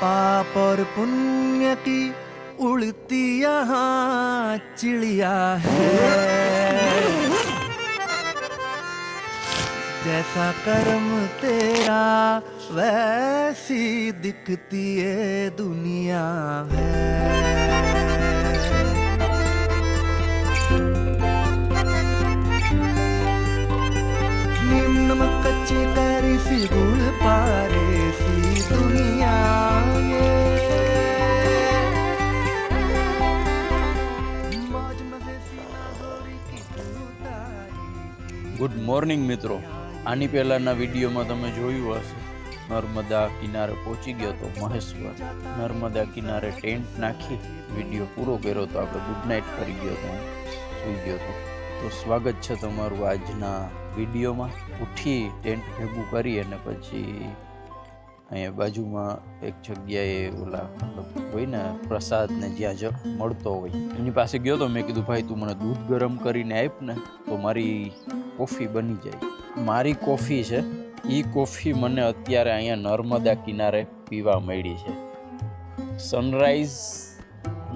पाप और पुण्य की उड़ती यहाँ चिड़िया है जैसा कर्म तेरा वैसी दिखती ये दुनिया है મોર્નિંગ મિત્રો. આની પહેલાંના વિડીયોમાં તમે જોયું હશે. નર્મદા કિનારે પહોંચી ગયો તો મહેશ્વર નર્મદા કિનારે ટેન્ટ નાખી વીડિયો પૂરો કર્યો તો આપણે ગુડ નાઇટ કરી ગયો તો, સૂઈ ગયો તો. તો સ્વાગત છે તમારું આજના વિડીયોમાં. ઉઠી ટેન્ટ ભેગું કરી અને પછી અહીંયા બાજુમાં એક જગ્યાએ ઓલા હોય ને પ્રસાદને જ્યાં જ મળતો હોય. એની પાસે ગયો તો મેં કીધું, ભાઈ, તું મને દૂધ ગરમ કરીને આપ ને. તો મારી કોફી બની જાય. મારી કોફી છે. એ કોફી મને અત્યારે અહીંયા નર્મદા કિનારે પીવા મળી છે. સનરાઈઝ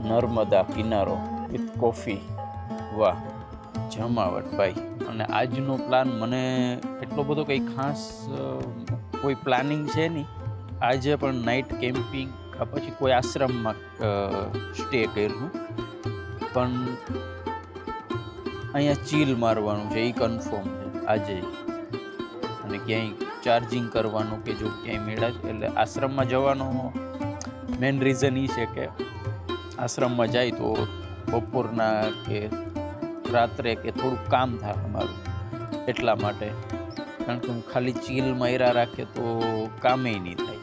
નર્મદા કિનારો. With coffee. વાહ, જમાવટ ભાઈ. અને આજનો પ્લાન મને એટલો બધો કંઈ ખાસ કોઈ પ્લાનિંગ છે નહીં. આજે પણ નાઇટ કેમ્પિંગ પછી કોઈ આશ્રમમાં સ્ટે કર્યું. પણ અહીંયા ચીલ મારવાનું છે એ કન્ફર્મ છે, આજે. અને ક્યાંય ચાર્જિંગ કરવાનું કે જો ક્યાંય મેળા એટલે આશ્રમમાં જવાનો મેઇન રીઝન એ છે કે આશ્રમમાં જાય તો બપોરના કે રાત્રે કે થોડુંક કામ થાય અમારું, એટલા માટે. કારણ કે હું ખાલી ચીલ માર્યા રાખે તો કામે નહીં થાય.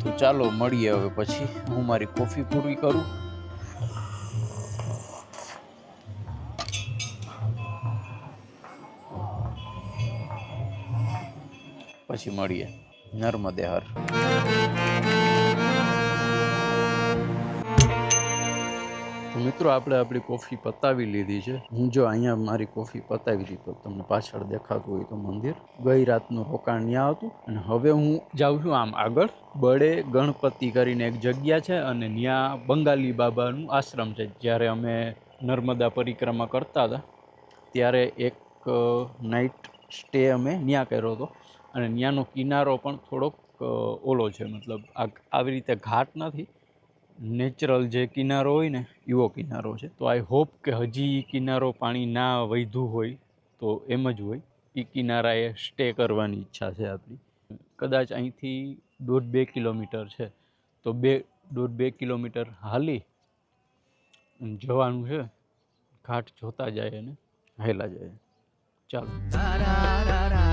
તો ચાલો, મળીએ હવે પછી. હું મારી કોફી પૂરી કરું. પછી મળીએ. નર્મદે હર. મિત્રો, આપણે આપણી કોફી પતાવી લીધી છે. હું જો અહીંયા મારી કોફી પતાવી દીધી તમને પાછળ દેખાતું હોય તો મંદિર. ગઈ રાતનું રોકાણ ત્યાં હતું અને હવે હું જાઉં છું આમ આગળ. બળે ગણપતિ કરીને એક જગ્યા છે અને ત્યાં બંગાલી બાબાનું આશ્રમ છે. જ્યારે અમે નર્મદા પરિક્રમા કરતા હતા, ત્યારે એક નાઇટ સ્ટે અમે ત્યાં કર્યો હતો. અને ત્યાંનો કિનારો પણ થોડોક ઓલો છે. મતલબ આ આવી રીતે ઘાટ નથી. નેચરલ જે કિનારો હોય ને એવો કિનારો છે. તો આઈ હોપ કે હજી કિનારો પાણી ના વધ્યું હોય, તો એમ જ હોય. એ કિનારાએ સ્ટે કરવાની ઈચ્છા છે આપણી. કદાચ અહીંથી દોઢ બે કિલોમીટર છે. તો બે, દોઢ બે કિલોમીટર હાલી જવાનું છે. ઘાટ જોતા જાય અને હેલા જાય. ચાલો.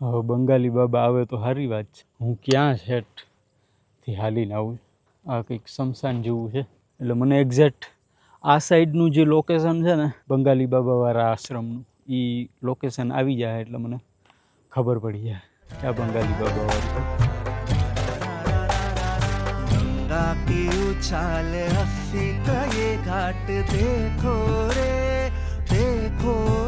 હવે બંગાળી બાબા આવે તો સારી વાત છે હું ક્યાં શેઠથી હાલીને આવું આ કંઈક શમશાન જેવું છે એટલે મને એક્ઝેક્ટ આ સાઈડનું જે લોકેશન છે ને બંગાળી બાબાવાળા આશ્રમનું એ લોકેશન આવી જાય એટલે મને ખબર પડી જાય કે આ બંગાળી બાબાવાળું गंगा की उछाल हंसी का ये घाट देखो रे देखो रे मेरी नजर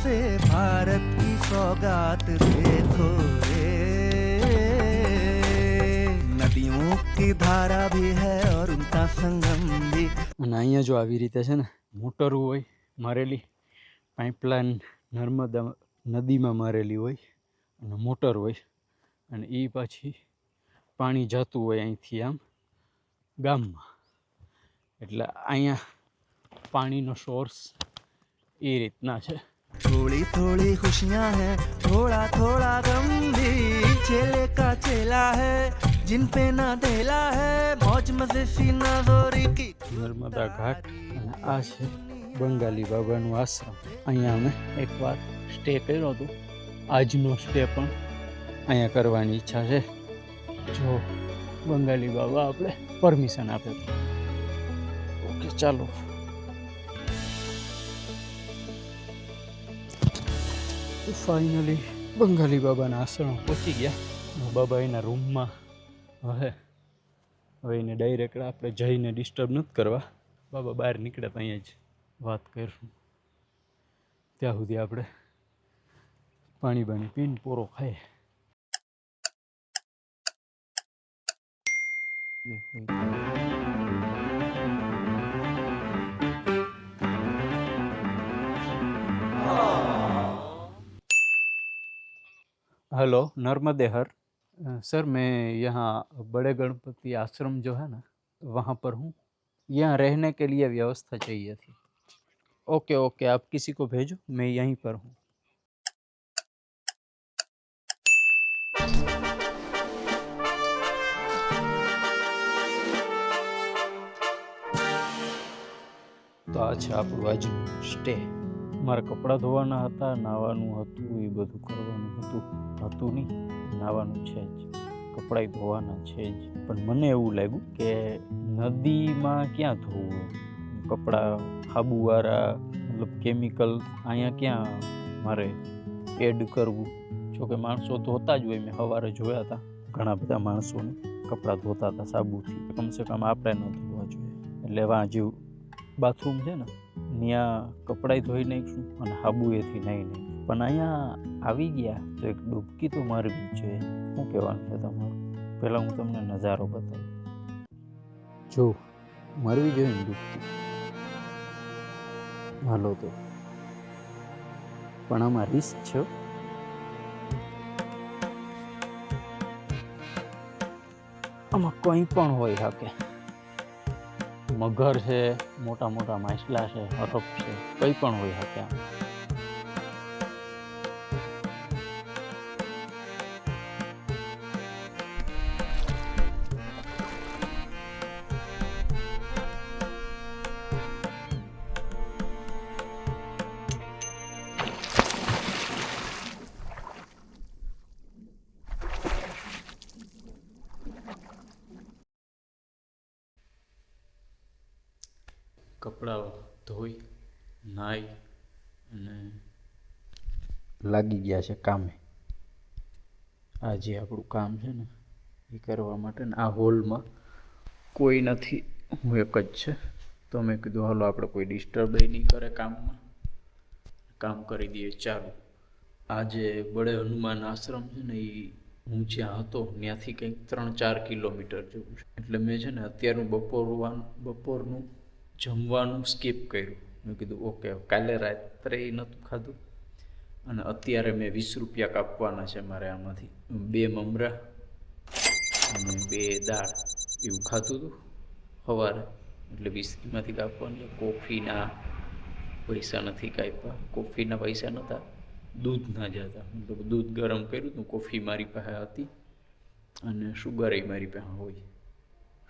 से भारत की सौगात देखो रे नदियों की धारा भी है और उनका संगम भी અને અહીંયા જો આવી રીતે છે ને મોટરો હોય મારેલી પાઇપલાઇન નર્મદા નદીમાં મારેલી હોય અને મોટર હોય અને એ પાછી પાણી જતું હોય અહીંથી આમ ગામમાં એટલે અહીંયા પાણીનો સોર્સ એ રીતના છે थोड़ी थोड़ी खुशियां हैं थोड़ा थोड़ा गम भी चेले का चेला है जिन पे ना देला है मौज मजे सीना जोरी की નર્મદા ઘાટ અને આ છે બંગાળી બાબાનું આશ્રમ અહીંયા અમે એકવાર સ્ટે કર્યો હતો આજનો સ્ટે પણ અહીંયા કરવાની ઈચ્છા છે જો બંગાળી બાબા આપણે પરમિશન આપે તો ઓકે ચાલો ફાઇનલી બંગાળી બાબાના આસણો પહોંચી ગયા. બાબા એના રૂમમાં હવે હવે એને ડાયરેક્ટ આપણે જઈને ડિસ્ટર્બ નથી કરવા. બાબા બહાર નીકળે તો અહીંયા જ વાત કરીશું ત્યાં સુધી આપણે પાણી બાણી પીને પોરો ખાઈએ. हेलो नर्मदे हर अ, सर मैं यहाँ बड़े गणपति आश्रम जो है ना वहाँ पर हूँ यहाँ रहने के लिए व्यवस्था चाहिए थी ओके ओके आप किसी को भेजो मैं यहीं पर हूँ તો આ છે આપણું આજનું સ્ટે મારે કપડાં ધોવાના હતા, નાવાનું હતું, એ બધું કરવાનું હતું. હતું નહીં, નાવાનું છે જ. કપડાં ધોવાના છે જ. પણ મને એવું લાગ્યું કે નદીમાં ક્યાં ધોવું કપડાં હાબુવાળા મતલબ કેમિકલ અહીંયા ક્યાં મારે એડ કરવું? જોકે માણસો ધોતા જ હોય, મેં સવારે જોયા હતા ઘણા બધા માણસોને. કપડાં ધોતા હતા સાબુથી. કમસે કમ આપણે ન ધોવા જોઈએ. એટલે વાં જેવું બાથરૂમ છે ને ત્યાં કપડાય ધોઈ નાખીશું અને હાબુએથી નહીં નાખીશું. પણ અહીંયા આવી ગયા તો એક ડૂબકી તો મારવી જ જોઈએ. શું કહેવાનું છે તમારું? પહેલાં હું તમને નજારો બતાવું. જો, મારવી જોઈએ ને ડૂબકી? હાલો તો. પણ આમાં રિસ્ક છે આમાં કંઈ પણ હોય શકે મગર છે મોટા મોટા માછલા છે હરફ છે કંઈ પણ હોઈ શકે કપડાં ધોઈ નાહી અને લાગી ગયા છે કામે. આ જે આપણું કામ છે ને, એ કરવા માટે ને આ હોલમાં કોઈ નથી. હું એક જ છે. તો મેં કીધું, હાલો, આપણે કોઈ ડિસ્ટર્બ નહીં કરે કામમાં. કામ કરી દઈએ, ચાલો. આ જે બળે હનુમાન આશ્રમ છે ને એ હું જ્યાં હતો, ત્યાંથી કંઈક ત્રણ ચાર કિલોમીટર જેવું છે. એટલે મેં છે ને, અત્યારનું બપોરવાનું, બપોરનું જમવાનું સ્કીપ કર્યું. મેં કીધું, ઓકે કાલે રાત્રે નહોતું ખાધું. અને અત્યારે મેં વીસ રૂપિયા કાપવાના છે મારે આમાંથી. બે મમરા અને બે દાળ. એવું ખાધું હતું સવારે? એટલે વીસ કાપવાનું કોફીના પૈસા નથી કાપ્યા. કોફીના પૈસા નહોતા. દૂધ ના જતા. મતલબ દૂધ ગરમ કર્યું હતું કોફી મારી પાસે હતી અને શુગર એ મારી પાસે હોય.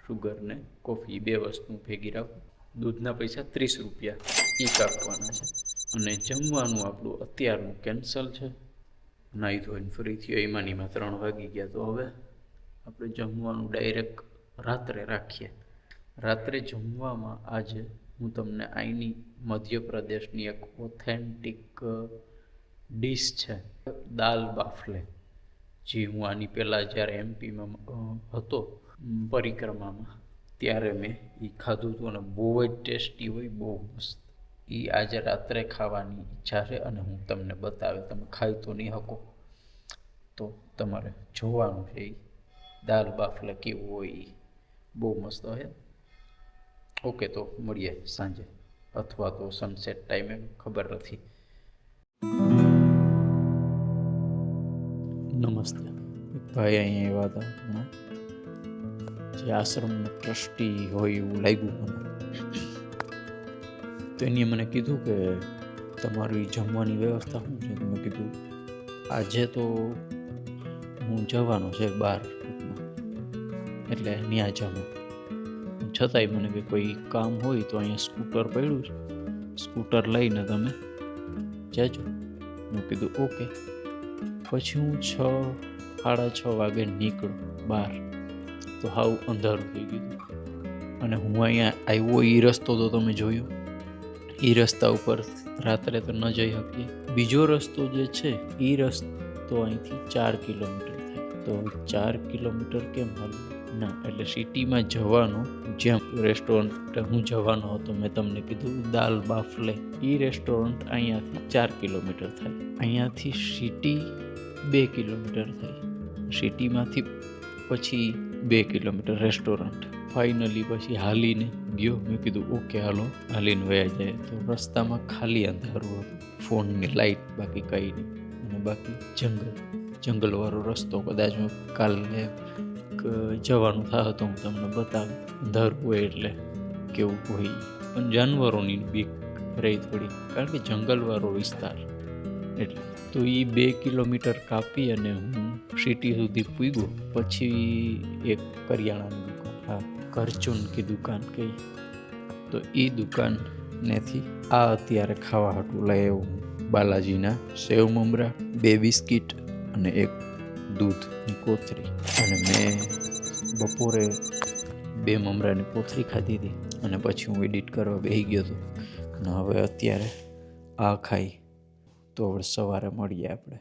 શુગર ને કોફી બે વસ્તુ ભેગી રાખું. દૂધના પૈસા ત્રીસ રૂપિયા એ કાપવાના છે. અને જમવાનું આપણું અત્યારનું કેન્સલ છે. નાહી ધોઈને ફ્રી થયો એમાં ને ત્રણ વાગી ગયા. તો હવે આપણે જમવાનું ડાયરેક્ટ રાત્રે રાખીએ. રાત્રે જમવામાં આજે હું તમને અહીંની મધ્યપ્રદેશની એક ઓથેન્ટિક ડીશ છે, દાલ બાફલે. જે હું આની પહેલાં જ્યારે એમપીમાં હતો, પરિક્રમામાં. ત્યારે મેં એ ખાધું હતું અને બહુ જ ટેસ્ટી હોય, બહુ મસ્ત. એ આજે રાત્રે ખાવાની ઈચ્છા છે અને હું તમને બતાવે તમે ખાઈ તો નહીં શકો. તો તમારે જોવાનું છે એ દાલ બાફલા કેવું હોય એ બહુ મસ્ત હોય ઓકે, તો મળીએ સાંજે. અથવા તો સનસેટ ટાઈમે ખબર નથી. નમસ્તે. ભાઈ, અહીંયા આવ્યા હતા. જે આશ્રમ ટ્રસ્ટી હોય એવું લાગ્યું મને. તો એની મને કીધું કે તમારી જમવાની વ્યવસ્થા શું છે? મેં કીધું, આજે તો હું જવાનો છે બહાર એટલે ત્યાં જમું. છતાંય મને કે કોઈ કામ હોય તો અહીંયા સ્કૂટર પડ્યું છે. સ્કૂટર લઈને તમે જજો. મેં કીધું, ઓકે. પછી હું છ, સાડા છ વાગે નીકળું બહાર તો હાવ અંધારું થઈ ગયું અને હું અહીંયા આવ્યો એ રસ્તો તો તમે જોયો. એ રસ્તા ઉપર રાત્રે તો ન જઈ શકીએ. બીજો રસ્તો જે છે, એ રસ્તો અહીંથી ચાર કિલોમીટર થાય. તો ચાર કિલોમીટર કેમ હાલવું? ના, એટલે સિટીમાં જવાનું, જ્યાં રેસ્ટોરન્ટ હું જવાનો હતો, મેં તમને કીધું, દાલ બાફલે, એ રેસ્ટોરન્ટ અહીંયાથી ચાર કિલોમીટર થાય. અહીંયાથી સિટી બે કિલોમીટર થાય. સિટીમાંથી પછી બે કિલોમીટર રેસ્ટોરન્ટ. ફાઇનલી પછી હાલીને ગયો. મેં કીધું, ઓકે, હાલો. હાલીને વયા જાય. તો રસ્તામાં ખાલી અંધારું હતું. ફોનની લાઇટ બાકી કંઈ નહીં. અને બાકી જંગલ. જંગલવાળો રસ્તો કદાચ હું કાલે જવાનું થાય તો હું તમને બતાવું અંધારું હોય એટલે કેવું હોય. પણ જાનવરોની બીક રહી થોડી. કારણ કે જંગલવાળો વિસ્તાર. એટલે તો એ બે કિલોમીટર કાપી અને હું સિટી સુધી પૂગ્યો. પછી એક કરિયાણાની દુકાન, હા, કરચુનકી દુકાન કહી તો એ દુકાનેથી આ અત્યારે ખાવા હાટું લઈ આવ્યો હું બાલાજીના સેવ મમરા, બે બિસ્કિટ અને એક દૂધની કોથરી. અને મેં બપોરે બે મમરાની કોથરી ખાધી હતી અને પછી હું એડિટ કરવા બેસી ગયો હતો. અને હવે અત્યારે આ ખાઈ તો હવે સવારે મળીએ આપણે.